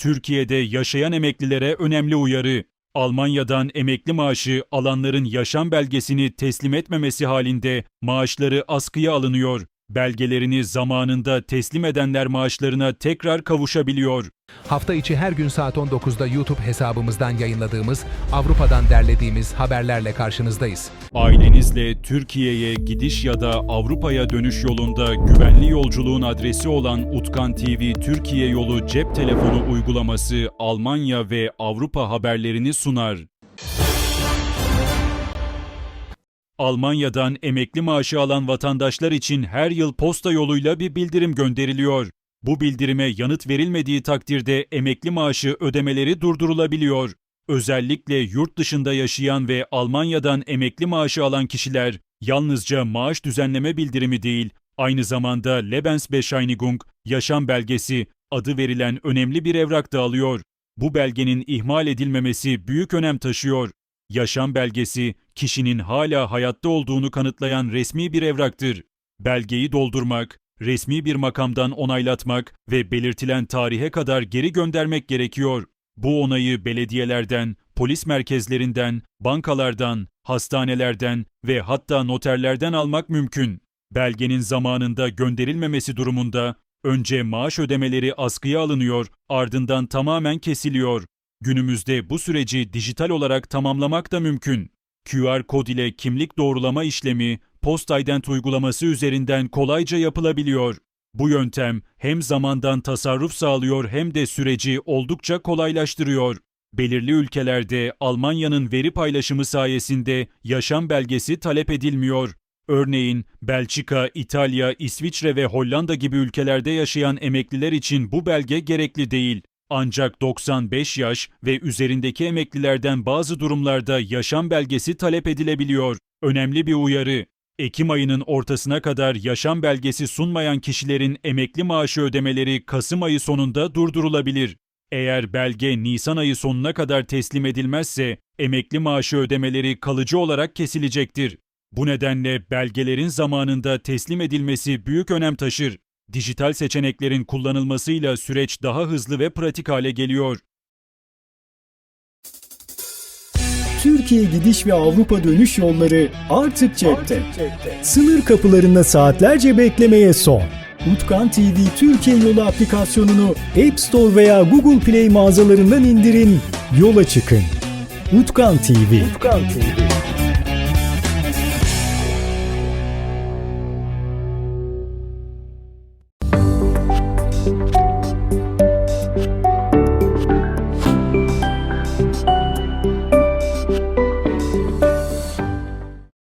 Türkiye'de yaşayan emeklilere önemli uyarı. Almanya'dan emekli maaşı alanların yaşam belgesini teslim etmemesi halinde maaşları askıya alınıyor. Belgelerini zamanında teslim edenler maaşlarına tekrar kavuşabiliyor. Hafta içi her gün saat 19'da YouTube hesabımızdan yayınladığımız, Avrupa'dan derlediğimiz haberlerle karşınızdayız. Ailenizle Türkiye'ye gidiş ya da Avrupa'ya dönüş yolunda güvenli yolculuğun adresi olan Utkan TV Türkiye Yolu cep telefonu uygulaması Almanya ve Avrupa haberlerini sunar. Almanya'dan emekli maaşı alan vatandaşlar için her yıl posta yoluyla bir bildirim gönderiliyor. Bu bildirime yanıt verilmediği takdirde emekli maaşı ödemeleri durdurulabiliyor. Özellikle yurt dışında yaşayan ve Almanya'dan emekli maaşı alan kişiler yalnızca maaş düzenleme bildirimi değil, aynı zamanda Lebensbescheinigung, yaşam belgesi adı verilen önemli bir evrak da alıyor. Bu belgenin ihmal edilmemesi büyük önem taşıyor. Yaşam belgesi, kişinin hala hayatta olduğunu kanıtlayan resmi bir evraktır. Belgeyi doldurmak, resmi bir makamdan onaylatmak ve belirtilen tarihe kadar geri göndermek gerekiyor. Bu onayı belediyelerden, polis merkezlerinden, bankalardan, hastanelerden ve hatta noterlerden almak mümkün. Belgenin zamanında gönderilmemesi durumunda önce maaş ödemeleri askıya alınıyor, ardından tamamen kesiliyor. Günümüzde bu süreci dijital olarak tamamlamak da mümkün. QR kod ile kimlik doğrulama işlemi Postident uygulaması üzerinden kolayca yapılabiliyor. Bu yöntem hem zamandan tasarruf sağlıyor hem de süreci oldukça kolaylaştırıyor. Belirli ülkelerde Almanya'nın veri paylaşımı sayesinde yaşam belgesi talep edilmiyor. Örneğin Belçika, İtalya, İsviçre ve Hollanda gibi ülkelerde yaşayan emekliler için bu belge gerekli değil. Ancak 95 yaş ve üzerindeki emeklilerden bazı durumlarda yaşam belgesi talep edilebiliyor. Önemli bir uyarı. Ekim ayının ortasına kadar yaşam belgesi sunmayan kişilerin emekli maaşı ödemeleri Kasım ayı sonunda durdurulabilir. Eğer belge Nisan ayı sonuna kadar teslim edilmezse emekli maaşı ödemeleri kalıcı olarak kesilecektir. Bu nedenle belgelerin zamanında teslim edilmesi büyük önem taşır. Dijital seçeneklerin kullanılmasıyla süreç daha hızlı ve pratik hale geliyor. Türkiye gidiş ve Avrupa dönüş yolları artık cepte. Sınır kapılarında saatlerce beklemeye son. Utkan TV Türkiye Yolu aplikasyonunu App Store veya Google Play mağazalarından indirin, yola çıkın. Utkan TV. Utkan TV.